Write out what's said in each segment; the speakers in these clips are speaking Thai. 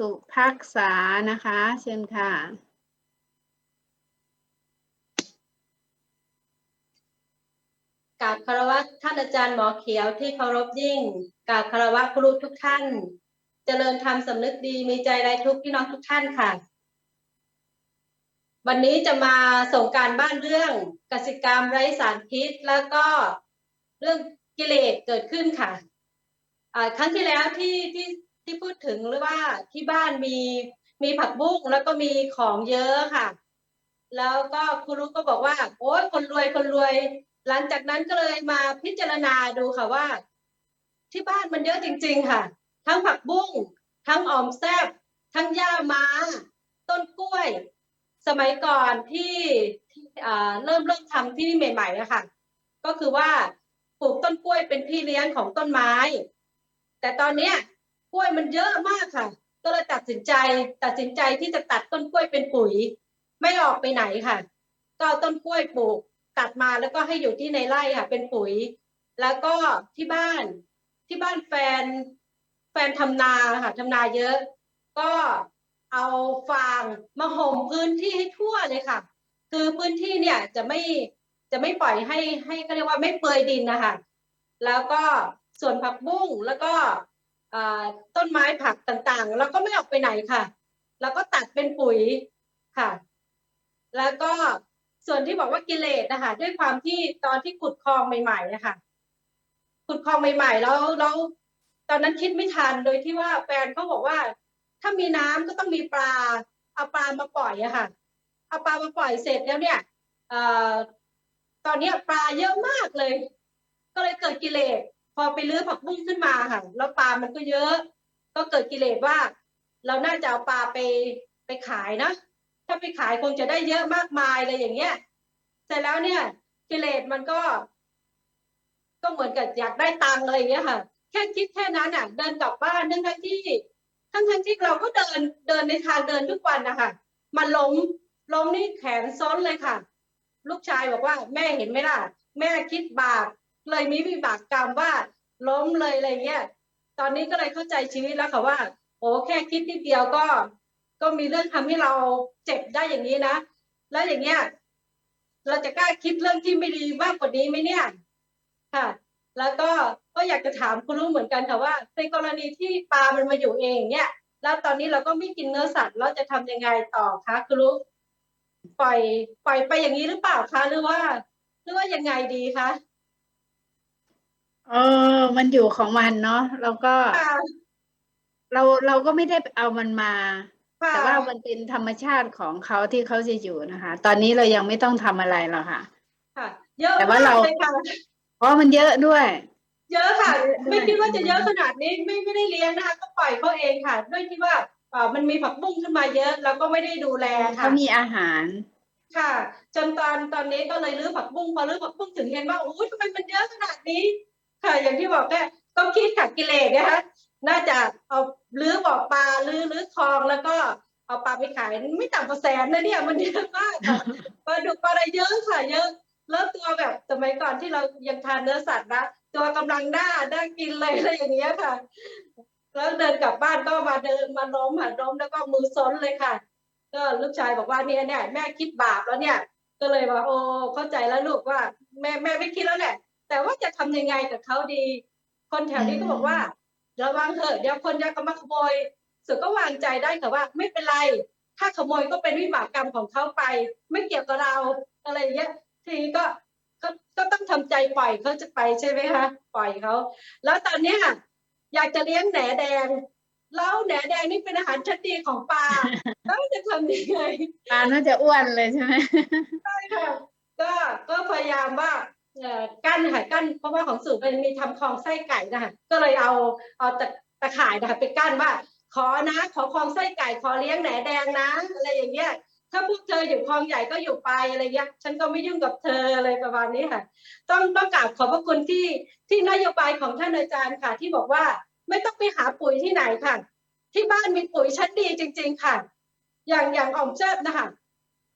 สุภักษานะคะ เชิญค่ะ กราบคารวะท่านอาจารย์หมอเขียวที่เคารพยิ่ง กราบคารวะครูทุกท่าน เจริญธรรมสำนึกดีมีใจไรทุกพี่น้องทุกท่านค่ะ วันนี้จะมาส่งการบ้านเรื่องกสิกรรมไร้สารพิษ แล้วก็เรื่องกิเลสเกิดขึ้นค่ะครั้งที่แล้วที่ที่ ที่พูดถึงหรือว่าที่บ้านมีมีผักบุ้งแล้วก็มีของเยอะค่ะ แล้วก็ครูรุก็บอกว่า โอ้ยคนรวยคนรวย หลังจากนั้นก็เลยมาพิจารณาดูค่ะว่า ที่บ้านมันเยอะจริง ๆ ค่ะ ทั้งผักบุ้งทั้งออมแซบทั้งหญ้าม้า ต้นกล้วย สมัยก่อนที่ที่อเริ่มเริ่มทำที่ใหม่ๆอะคะก็คือว่าปลูกต้นกล้วยเป็นพี่เลี้ยงของต้นไม้ แต่ตอนเนี้ย กล้วยมันเยอะมากค่ะ ก็เลยตัดสินใจตัดสินใจที่จะตัดต้นกล้วยเป็นปุ๋ย ไม่ออกไปไหนค่ะ ก็เอาต้นกล้วยปลูกตัดมาแล้วก็ให้อยู่ที่ในไร่ค่ะ เป็นปุ๋ย แล้วก็ที่บ้านที่บ้านแฟน แฟนทำนาค่ะทำนาเยอะ ก็เอาฟางมาห่มพื้นที่ให้ทั่วเลยค่ะ คือพื้นที่เนี่ยจะไม่จะไม่ปล่อยให้ให้ก็เรียกว่าไม่เปื่อยดินนะคะแล้วก็ส่วนผักบุ้งแล้วก็ ต้นไม้ผักต่างๆ แล้วก็ไม่ออกไปไหนค่ะ แล้วก็ตัดเป็นปุ๋ยค่ะ แล้วก็ส่วนที่บอกว่ากิเลสนะคะด้วยความที่ตอนที่ขุดคลองใหม่ๆนะคะขุดคลองใหม่ๆแล้วแล้วตอนนั้นคิดไม่ทันโดยที่ว่าแฟนเขาบอกว่า ถ้ามีน้ำก็ต้องมีปลาเอาปลามาปล่อยอะค่ะเอาปลามาปล่อยเสร็จแล้วเนี่ยอตอนนี้ปลาเยอะมากเลย ก็เลยเกิดกิเลส อไปลื้อผักบุ้งขึ้นมาค่ะ แล้วปลามันก็เยอะ ก็เกิดกิเลสว่า เราน่าจะเอาปลาไปไปขายนะ ถ้าไปขายคงจะได้เยอะมากมายอะไรอย่างเงี้ย เสร็จแล้วเนี่ย กิเลสมันก็ ก็เหมือนกับอยากได้ตังค์อะไรอย่างเงี้ยค่ะ แค่คิดแค่นั้นอะ เดินกลับบ้านทั้งทั้งที่ทั้งทั้งที่เราก็เดินเดินในทางเดินทุกวันนะคะมันล้มล้มนี่แขนซ้อนเลยค่ะ ลูกชายบอกว่า แม่เห็นไหมล่ะ แม่คิดบาป เลยมีวิบากกรรมว่าล้มเลยอะไรเงี้ย ตอนนี้ก็เลยเข้าใจชีวิตแล้วค่ะว่า โอ้แค่คิดนิดเดียวก็ ก็มีเรื่องทำให้เราเจ็บได้อย่างนี้นะ แล้วอย่างเงี้ย เราจะกล้าคิดเรื่องที่ไม่ดีมากกว่านี้ไหมเนี่ยค่ะ แล้วก็ก็อยากจะถามคุณรู้เหมือนกันค่ะว่าในกรณีที่ปลามันมาอยู่เองเนี่ย แล้วตอนนี้เราก็ไม่กินเนื้อสัตว์เราจะทำยังไงต่อคะคุณรู้ปล่อยปล่อยไปอย่างนี้หรือเปล่าคะหรือว่าหรือว่ายังไงดีคะ เออ มันอยู่ของมันเนาะ แล้วก็ ค่ะ เราเราก็ไม่ได้เอามันมา ค่ะ แต่ว่ามันเป็นธรรมชาติของเขาที่เขาจะอยู่นะคะ ตอนนี้เรายังไม่ต้องทำอะไรหรอกค่ะ ค่ะ เยอะแต่ว่ามากเราเลยค่ะ เพราะมันเยอะด้วย เยอะค่ะ เยอะด้วยไม่คิดว่าจะเยอะขนาดนี้ไม่ไม่ได้เลี้ยงนะคะก็ปล่อยเขาเองค่ะ ด้วยที่ว่าเอ่อมันมีผักบุ้งขึ้นมาเยอะ แล้วก็ไม่ได้ดูแลค่ะเขามีอาหาร ค่ะจนตอนตอนนี้ก็เลยรื้อผักบุ้งพอรื้อผักบุ้งถึงเห็นว่าโอ้ยทำไมมันเยอะขนาดนี้ ค่ะอย่างที่บอกแค่ก็คิดขัดกิเลสนะคะน่าจะเอารื้อบ่อปลารื้อรื้อคลองแล้วก็เอาปลาไปขายไม่ต่ำกว่าแสนนะเนี่ยมันเยอะมากค่ะปลาดุกปลาอะไรเยอะค่ะเยอะแล้วตัวแบบสมัยก่อนที่เรายังทานเนื้อสัตว์นะตัวกำลังหน้าได้กินเลยอะไรอย่างเงี้ยค่ะ แล้วเดินกลับบ้านก็มาเดินมาล้มหัดล้มแล้วก็มือซ้นเลยค่ะ ก็ลูกชายบอกว่าเนี่ยเนี่ยแม่คิดบาปแล้วเนี่ย ก็เลยว่าโอ้เข้าใจแล้วลูกว่า แม่แม่ไม่คิดแล้วแหละ แต่ว่าจะทำยังไงกับเขาดี คนแถวนี้ก็บอกว่า ระวังเถอะเดี๋ยวคนจะมาขโมยสุดก็วางใจได้ค่ะว่า ไม่เป็นไร ถ้าขโมยก็เป็นวิบากกรรมของเขาไป ไม่เกี่ยวกับเราอะไรอย่างเงี้ยทีนี้ก็ก็ก็ต้องทำใจปล่อยเขาจะไปใช่ไหมคะปล่อยเขาแล้วตอนเนี้ยอยากจะเลี้ยงแหนแดงแล้วแหนแดงนี่เป็นอาหารชั้นดีของปลาแล้วจะทำยังไงปลาน่าจะอ้วนเลยใช่ไหมค่ะก็ก็พยายามว่าเอ่อ กั้นค่ะกั้นเพราะว่าของสูตรมันมีทำคลองไส้ไก่นะคะก็เลยเอาเอาตะตะข่ายนะคะไปกั้นว่า ขอนะ ขอคลองไส้ไก่ขอเลี้ยงแหนแดงนะอะไรอย่างเงี้ยถ้าพวกเธออยู่คลองใหญ่ก็อยู่ไปอะไรเงี้ยฉันก็ไม่ยุ่งกับเธออะไรประมาณนี้ค่ะ ต้องต้องกราบขอบพระคุณที่ที่นโยบายของท่านอาจารย์ค่ะ ที่บอกว่าไม่ต้องไปหาปุ๋ยที่ไหนค่ะ ที่บ้านมีปุ๋ยชั้นดีจริง ๆ ค่ะ อย่างอย่างอ่อมแซ่บนะคะ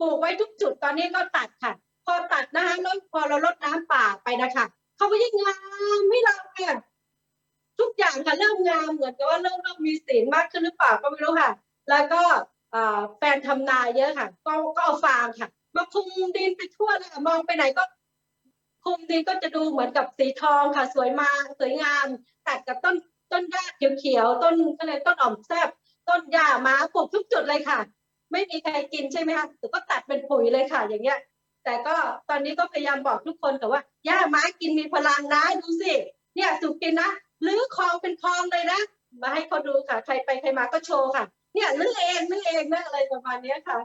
ปลูกไว้ทุกจุดตอนนี้ก็ตัดค่ะ อตัดนะคะแล้วพอเราลดน้ำป่าไปนะคะเขาก็ยิ่งงามให้เราค่ะทุกอย่างค่ะเริ่มงามเหมือนกับว่าเริ่มเริ่มมีศีมากขึ้นหรือเปล่าก็ไม่รู้ค่ะ แล้วก็แฟนทำนาเยอะค่ะ ก็ก็เอาฟางค่ะมาคลุมดินไปทั่วเลยค่ะมองไปไหนก็คลุมดินก็จะดูเหมือนกับสีทองค่ะ สวยมากสวยงามตัดกับต้นต้นหญ้าเขียวๆต้นก็เลยต้นอ่อมแซบต้นหญ้าม้าปลูกทุกจุดเลยค่ะ ไม่มีใครกินใช่ไหมคะแต่ก็ตัดเป็นปุ๋ยเลยค่ะ อย่างเงี้ย แต่ก็ตอนนี้ก็พยายามบอกทุกคนแต่ว่าหญ้าม้ากินมีพลังนะดูสิเนี่ยสุกกินนะลื้อคลองเป็นคลองเลยนะมาให้เขาดูค่ะ ใครไปใครมาก็โชว์ค่ะ เนี่ยลื้อเองลื้อเองนะอะไรประมาณนี้ค่ะ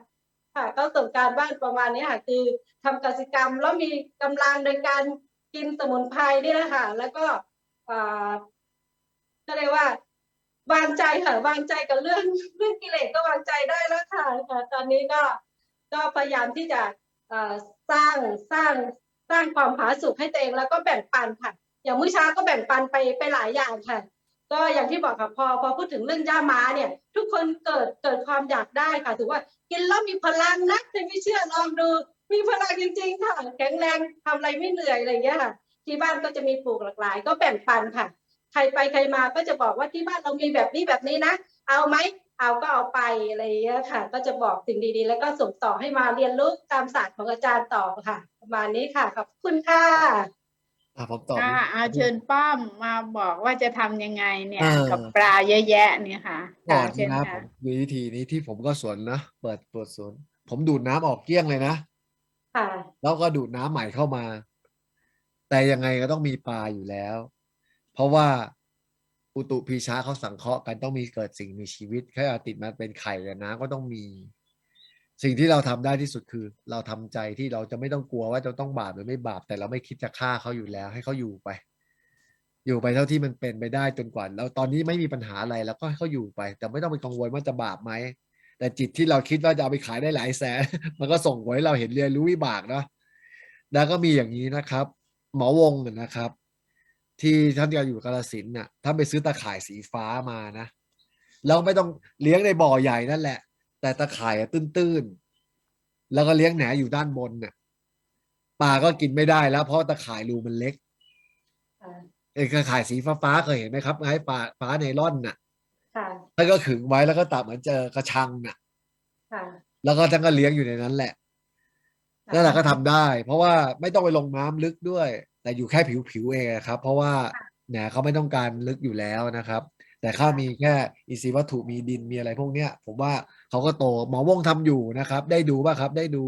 ค่ะก็ส่งการบ้านประมาณนี้ค่ะ คือทำกสิกรรมแล้วมีกำลังในการกินสมุนไพรนี่แหละค่ะ แล้วก็อ่าก็เรียกว่าวางใจค่ะวางใจกับเรื่องเรื่องกิเลสก็วางใจได้แล้วค่ะค่ะตอนนี้ก็ก็พยายามที่จะ สร้างสร้างสร้างความผาสุกให้ตัวเองแล้วก็แบ่งปันค่ะ อย่างมื้อเช้าก็แบ่งปันไปไปหลายอย่างค่ะ ก็อย่างที่บอกค่ะพอพอพูดถึงเรื่องย่าม้าเนี่ย ทุกคนเกิดเกิดความอยากได้ค่ะถือว่ากินแล้วมีพลังนะใครไม่เชื่อลองดูมีพลังจริงๆค่ะแข็งแรงทำอะไรไม่เหนื่อยอะไรอย่างเงี้ยค่ะ ที่บ้านก็จะมีปลูกหลากหลาย ก็แบ่งปันค่ะ ใครไปใครมาก็จะบอกว่าที่บ้านเรามีแบบนี้แบบนี้นะ เอาไหม เอาก็เอาไปอะไรอย่างเงี้ยค่ะ ก็จะบอกสิ่งดีๆ แล้วก็ส่งต่อให้มาเรียนรู้ตามศาสตร์ของอาจารย์ต่อค่ะ ประมาณนี้ค่ะขอบคุณค่ะอะผมตอบค่ะเอาเชิญป้อมมาบอกว่าจะทำยังไงเนี่ยเออกับปลาเยอะแยะเนี่ยค่ะก่อนค่ะเชิญนะผค่ะมมีวิธีนี้ที่ผมก็สวนนะเปิดเปิดสวน ผมดูดน้ำออกเกลี้ยงเลยนะค่ะแล้วก็ดูดน้ำใหม่เข้ามา แต่ยังไงก็ต้องมีปลาอยู่แล้ว เพราะว่า อุตุพีชาเขาสังเคราะห์กันต้องมีเกิดสิ่งมีชีวิตแค่ติดมาเป็นไข่แต่น้ำก็ต้องมี สิ่งที่เราทำได้ที่สุดคือ เราทำใจที่เราจะไม่ต้องกลัวว่าจะต้องบาปหรือไม่บาป แต่เราไม่คิดจะฆ่าเขาอยู่แล้ว ให้เขาอยู่ไป อยู่ไปเท่าที่มันเป็นไปได้จนกว่าแล้วตอนนี้ไม่มีปัญหาอะไรแล้วก็ให้เขาอยู่ไป แต่ไม่ต้องไปกังวลว่าจะบาปไหมแต่จิตที่เราคิดว่าจะเอาไปขายได้หลายแสน มันก็ส่งผลให้เราเห็นเรียนรู้วิบากเนาะแล้วก็มีอย่างนี้นะครับ หมอวงนะครับ ที่ท่านจะอยู่กาลสินธุ์น่ะท่านไปซื้อตะข่ายสีฟ้ามานะแล้วไม่ต้องเลี้ยงในบ่อใหญ่นั่นแหละ แต่ตะข่ายอะตื้นๆแล้วก็เลี้ยงแหนอยู่ด้านบนน่ะปลาก็กินไม่ได้แล้ว เพราะตะข่ายรูมันเล็กค่ะไอ้ตะข่ายสีฟ้าๆเคยเห็นไหมครับไอ้ปลาปลาไนล่อนน่ะค่ะท่านก็ขึงไว้แล้วก็ตัดเหมือนเจอกระชังน่ะค่ะแล้วก็ท่านก็เลี้ยงอยู่ในนั้นแหละนั่นแหละก็ทำได้ เพราะว่าไม่ต้องไปลงน้ำลึกด้วย แต่อยู่แค่ผิวๆเองอะครับ เพราะว่าแหนเขาไม่ต้องการลึกอยู่แล้วนะครับ แต่ข้ามีแค่อินทรีย์วัตถุมีดินมีอะไรพวกเนี้ย ผมว่าเขาก็โตหมอวงทำอยู่นะครับ ได้ดูป่ะครับ ได้ดู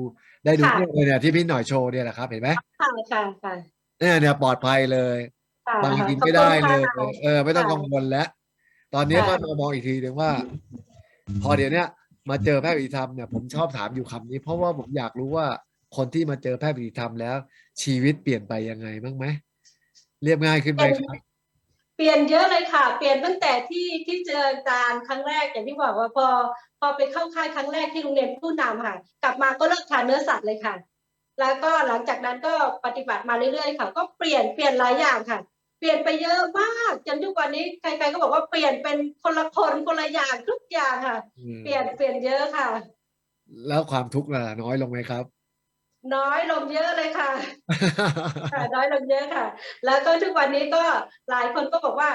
ได้ดูค่ะเนี่ยเนี่ยที่พี่หน่อยโชว์เนี่ยแหละครับเห็นไหมค่ะค่ะค่ะเนี่ยเนี่ยปลอดภัยเลยค่ะบางกินขอบไม่คุณได้เลยค่ะเออ ไม่ต้องค่ะกังวลแล้ว ตอนนี้ค่ะก็มามองอีกทีหนึ่งว่า พอเดี๋ยวเนี้ยมาเจอแพทย์ปฏิธรรมเนี่ยผมชอบถามอยู่คำนี้ เพราะว่าผมอยากรู้ว่า คนที่มาเจอแพทย์ปฏิธรรมแล้ว ชีวิตเปลี่ยนไปยังไงบ้างไหมเรียบง่ายขึ้นไหมครับ เปลี่ยนเยอะเลยค่ะ เปลี่ยนตั้งแต่ที่ที่เจออาจารย์ครั้งแรกอย่างที่บอกว่าพอ พอไปเข้าค่ายครั้งแรกที่โรงเรียนผู้นำค่ะ กลับมาก็เลิกทานเนื้อสัตว์เลยค่ะ แล้วก็หลังจากนั้นก็ปฏิบัติมาเรื่อยๆค่ะ ก็เปลี่ยนเปลี่ยนหลายอย่างค่ะเปลี่ยนไปเยอะมากจนทุกวันนี้ใครๆก็บอกว่าเปลี่ยนเป็นคนละคนคนละอย่างทุกอย่างค่ะอืมเปลี่ยนเปลี่ยนเยอะค่ะ แล้วความทุกข์ล่ะน้อยลงไหมครับ น้อยลงเยอะเลยค่ะค่ะ น้อยลงเยอะค่ะ แล้วก็ทุกวันนี้ก็หลายคนก็บอกว่า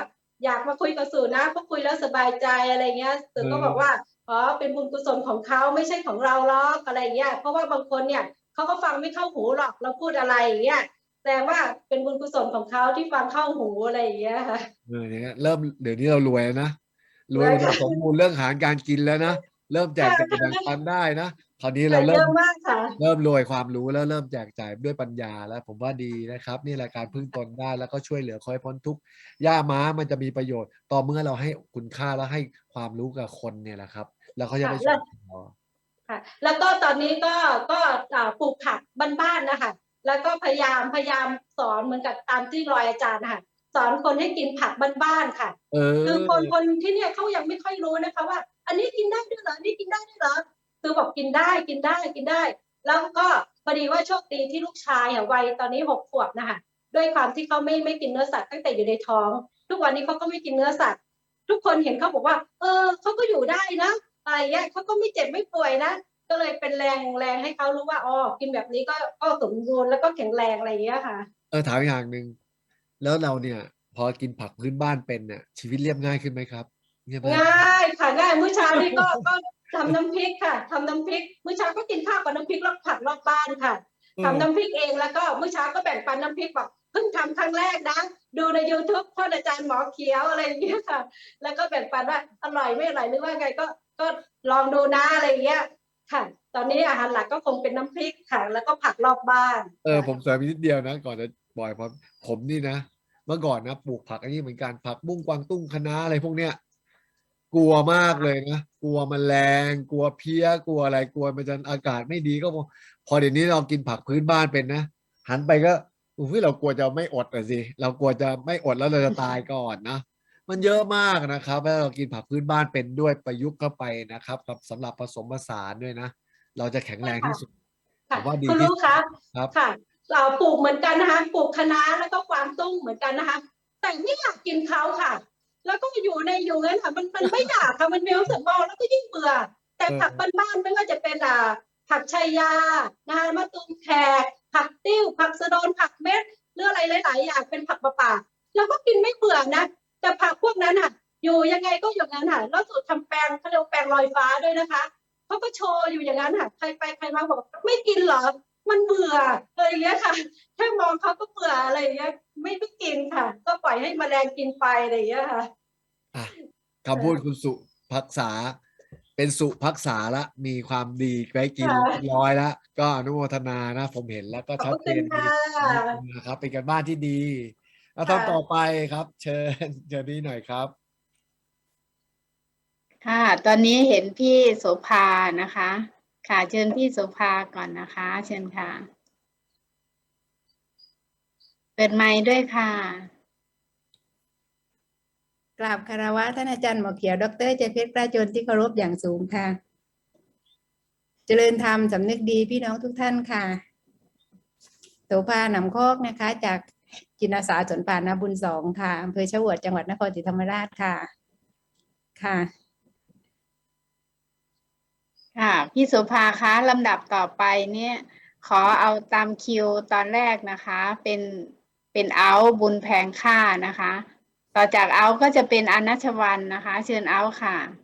อยากมาคุยกับสู่นะเพราะคุยแล้วสบายใจอะไรเงี้ยสู่ก็อืมบอกว่าอ๋อเป็นบุญกุศลของเขาไม่ใช่ของเราหรอกอะไรเงี้ยเพราะว่าบางคนเนี่ยเขาก็ฟังไม่เข้าหูหรอกเราพูดอะไรอย่างเงี้ยแสดงว่าเป็นบุญกุศลของเขาที่ฟังเข้าหูอะไรอย่างเงี้ยค่ะเออเนี่ยเริ่มเดี๋ยวนี้เรารวยแล้วนะรวยรวยอุดมสมบูรณ์เรื่องอาหารการกินแล้วนะเริ่มแจกจ่ายแบ่งปันได้นะ คราวนี้เราเริ่เยมอะมากค่ะเริ่มรวยความรู้แล้วเริ่มแจกจ่ายด้วยปัญญาแล้ว ผมว่าดีนะครับ นี่รายการพึ่งตนได้แล้วก็ช่วยเหลือคอยพ้นทุกข์ย่าม้ามันจะมีประโยชน์ ต่อเมื่อเราให้คุณค่าแล้วให้ความรู้กับคนเนี่ยแหละครับ แล้วเขาจะไปค่ะสอนต่อค่ะ แล้วก็ตอนนี้ก็ก็อ่าปลูกผักบ้านๆนะคะแล้วก็พยายามพยายามสอนเหมือนกับตามที่รอยอาจารย์นะคะสอนคนให้กินผักบ้านๆค่ะเออคือคนคนที่เนี่ยเขายังไม่ค่อยรู้นะคะว่า อันนี้กินได้ด้วยเหรออันนี้กินได้ด้วยเหรอ คือบอกกินได้กินได้กินได้ แล้วก็พอดีว่าโชคดีที่ลูกชายอะวัยตอนนี้หกขวบนะคะด้วยความที่เขาไม่ไม่กินเนื้อสัตว์ตั้งแต่อยู่ในท้อง ทุกวันนี้เขาก็ไม่กินเนื้อสัตว์ ทุกคนเห็นเขาบอกว่า เออเขาก็อยู่ได้นะอะไรเงี้ยเขาก็ไม่เจ็บไม่ป่วยนะก็เลยเป็นแรงแรงให้เขารู้ว่าอ๋อกินแบบนี้ก็ก็สมบูรณ์แล้วก็แข็งแรงอะไรอย่างเงี้ยค่ะ เออถามอีกอย่างหนึ่งแล้วเราเนี่ย พอกินผักพื้นบ้านเป็นเนี่ยชีวิตเรียบง่ายขึ้นไหมครับเรียบง่ายง่ายค่ะง่ายมื้อเช้านี่ก็ก็ ทำน้ำพริกค่ะทำน้ำพริกมื้อเช้าก็กินข้าวกับน้ำพริกแล้วผักรอบบ้านค่ะทำน้ำพริกเองแล้วก็เมื่อเช้าก็แบ่งปันน้ำพริกบอกเพิ่งทำครั้งแรกนะ ดูใน youtube พ่ออาจารย์หมอเขียวอะไรอย่างเงี้ยค่ะ แล้วก็แบ่งปันว่าอร่อยไม่อร่อยหรือว่าไงก็ก็ลองดูนะอะไรอย่างเงี้ยค่ะ ตอนนี้อาหารหลักก็คงเป็นน้ำพริกค่ะ แล้วก็ผักรอบบ้านเออผมเสริมอีกนิดเดียวนะก่อนจะบ่อยผมผมนี่นะเมื่อก่อนนะปลูกผักอันนี้เหมือนกันผักบุ้งกวางตุ้งคะน้าอะไรพวกเนี้ยกลัวมากเลยนะ กลัวแมลงกลัวเพี้ยกลัวอะไรกลัวมันจะอากาศไม่ดีก็พอพอเดี๋ยวนี้เรากินผักพื้นบ้านเป็นนะหันไปก็อุ้ยเรากลัวจะไม่อดอะสิเรากลัวจะไม่อดแล้วเราจะตายก่อนนะมันเยอะมากนะครับแล้วเรากินผักพื้นบ้านเป็นด้วยประยุกต์เข้าไปนะครับกับสำหรับผสมผสานด้วยนะ เราจะแข็งแรงที่สุดค่ะผมว่าดีคุณที่รู้ครับครับค่ะ เราปลูกเหมือนกันนะคะปลูกคะน้าแล้วก็กวางตุ้งเหมือนกันนะคะ แต่ไม่อยากกินเขาค่ะ แล้วก็อยู่ ในอยู่นั้นค่ะมันมันไม่อยากค่ะมันมีรู้สึกมองแล้วก็ยิ่งเบื่อ แต่ผักบ้านๆไม่ว่าจะเป็นอ่าผักชัยยานะคะมะตูมแขก ผักติ้ว ผักสะโดน ผักเม็ดหรืออะไรหลายๆอย่างเป็นผักป่าๆเราก็กินไม่เบื่อนะ แต่ผักพวกนั้นอะ อยู่ยังไงก็อย่างนั้นค่ะแล้วสูตรทำแปลงเขาเรียกแปลงลอยฟ้าด้วยนะคะเขาก็โชว์อยู่อย่างนั้นค่ะใครไปใครมาบอกไม่กินเหรอ มันเบื่ออะไรอย่างเงี้ยค่ะแค่มองเขาก็เบื่ออะไรอย่างเงี้ยไม่ไม่กินค่ะ ก็ปล่อยให้แมลงกินไปอะไรอย่างเงี้ยค่ะ อะคำพูดคุณสุพักษา เป็นสุพักษาละ มีความดีไว้กินค่ะเรียบร้อยแล้วก็อนุโมทนานะ ผมเห็นแล้วก็ขอบชัดเจคุณนดีค่ะนะครับ เป็นการบ้านที่ดี แล้วค่ะทำต่อไปครับ เชิญเชิญนี้หน่อยครับ ค่ะ ตอนนี้เห็นพี่โสภานะคะ ค่ะ เชิญพี่โสภาก่อนนะคะ เชิญค่ะ เปิดไมค์ด้วยค่ะ กราบคารวะท่านอาจารย์หมอเขียว ดรเจเพชรกล้าจนที่เคารพอย่างสูงค่ะ เจริญธรรมสำนึกดีพี่น้องทุกท่านค่ะโสภาหนำโคกนะคะ จากจินาสาสนป่านาบุญสองค่ะอำเภอชะวดจังหวัดนครศรีธรรมราชค่ะ ค่ะ ค่ะ พี่โสภาคะลำดับต่อไปเนี่ย ขอเอาตามคิวตอนแรกนะคะ เป็นเป็นเอาบุญแพงค่านะคะ ต่อจากเอาก็จะเป็นอนัชวันนะคะ เชิญเอาค่ะ